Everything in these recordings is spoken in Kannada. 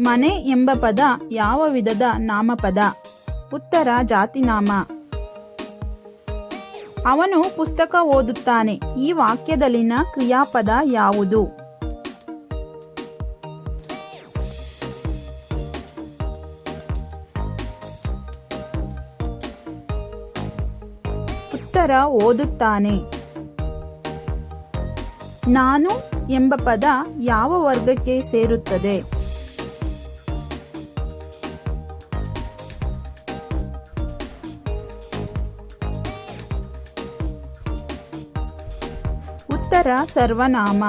ಮನೆ ಎಂಬ ಪದ ಯಾವ ವಿಧದ ನಾಮಪದ? ಉತ್ತರ ಜಾತಿನಾಮ. ಅವನು ಪುಸ್ತಕ ಓದುತ್ತಾನೆ. ಈ ವಾಕ್ಯದಲ್ಲಿನ ಕ್ರಿಯಾಪದ ಯಾವುದು? ಉತ್ತರ ಓದುತ್ತಾನೆ. ನಾನು ಎಂಬ ಪದ ಯಾವ ವರ್ಗಕ್ಕೆ ಸೇರುತ್ತದೆ? ಉತ್ತರ ಸರ್ವನಾಮ.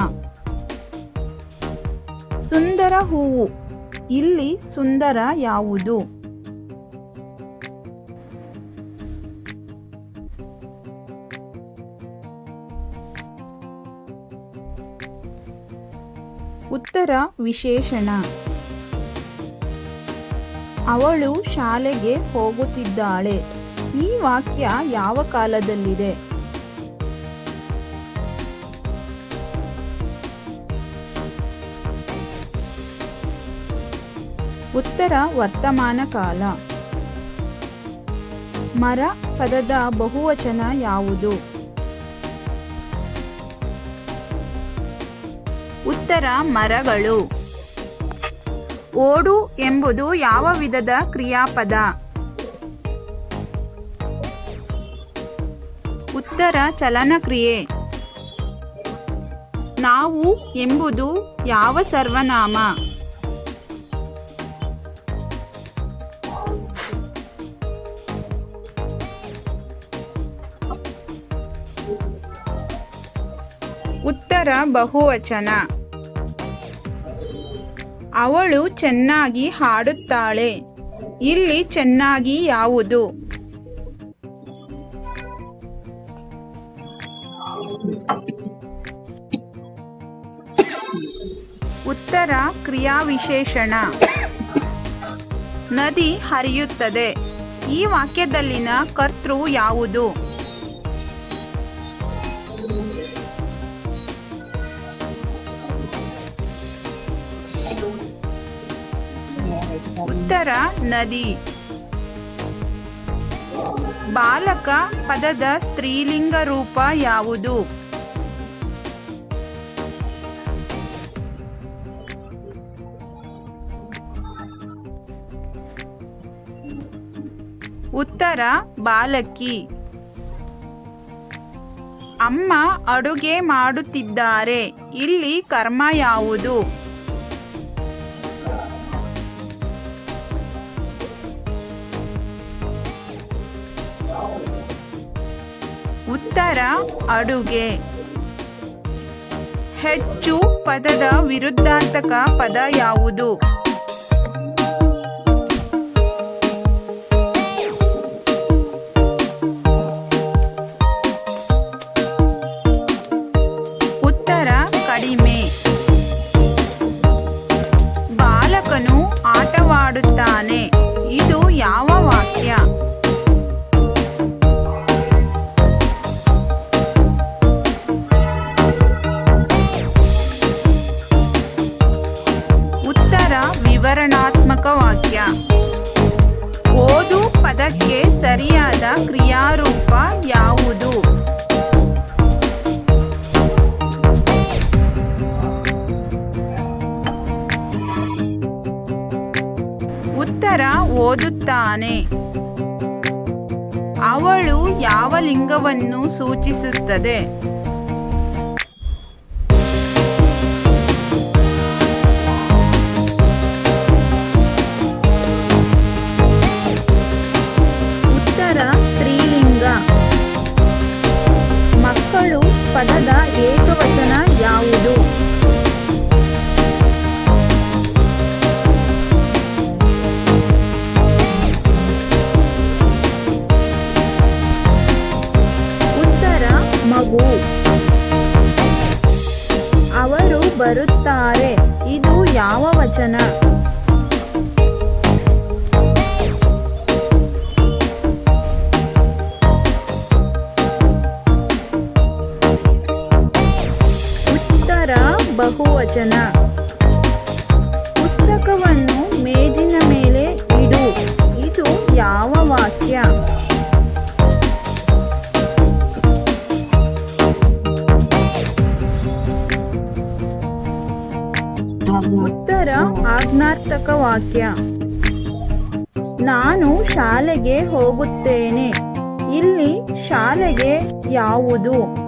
ಸುಂದರ ಹೂವು. ಇಲ್ಲಿ ಸುಂದರ ಯಾವುದು? ಉತ್ತರ ವಿಶೇಷಣ. ಅವಳು ಶಾಲೆಗೆ ಹೋಗುತ್ತಿದ್ದಾಳೆ. ಈ ವಾಕ್ಯ ಯಾವ ಕಾಲದಲ್ಲಿದೆ? ಉತ್ತರ ವರ್ತಮಾನ ಕಾಲ. ಮರ ಪದದ ಬಹುವಚನ ಯಾವುದು? ಉತ್ತರ ಮರಗಳು. ಓಡು ಎಂಬುದು ಯಾವ ವಿಧದ ಕ್ರಿಯಾಪದ? ಉತ್ತರ ಚಲನಕ್ರಿಯೆ. ನಾವು ಎಂಬುದು ಯಾವ ಸರ್ವನಾಮ? ಉತ್ತರ ಬಹುವಚನ. ಅವಳು ಚೆನ್ನಾಗಿ ಹಾಡುತ್ತಾಳೆ. ಇಲ್ಲಿ ಚೆನ್ನಾಗಿ ಯಾವುದು? ಉತ್ತರ ಕ್ರಿಯಾವಿಶೇಷಣ. ನದಿ ಹರಿಯುತ್ತದೆ. ಈ ವಾಕ್ಯದಲ್ಲಿನ ಕರ್ತೃ ಯಾವುದು? ಉತ್ತರ ನದಿ. ಬಾಲಕ ಪದದ ಸ್ತ್ರೀಲಿಂಗ ರೂಪ ಯಾವುದು? ಉತ್ತರ ಬಾಲಕಿ. ಅಮ್ಮ ಅಡುಗೆ ಮಾಡುತ್ತಿದ್ದಾರೆ. ಇಲ್ಲಿ ಕರ್ಮ ಯಾವುದು? ಉತ್ತರ ಅಡುಗೆ. ಹೆಚ್ಚು ಪದದ ವಿರುದ್ಧಾರ್ಥಕ ಪದ ಯಾವುದು? ಪದಕ್ಕೆ ಸರಿಯಾದ ಕ್ರಿಯಾರೂಪ ಯಾವುದು? ಉತ್ತರ ಓದುತ್ತಾನೆ. ಅವಳು ಯಾವ ಲಿಂಗವನ್ನು ಸೂಚಿಸುತ್ತದೆ? ಬರುತ್ತಾರೆ. ಇದು ಯಾವ ವಚನ? ಉತ್ತರ ಬಹುವಚನ. ಉತ್ತರ ಆಜ್ಞಾರ್ಥಕ ವಾಕ್ಯ. ನಾನು ಶಾಲೆಗೆ ಹೋಗುತ್ತೇನೆ. ಇಲ್ಲಿ ಶಾಲೆಗೆ ಯಾವುದು?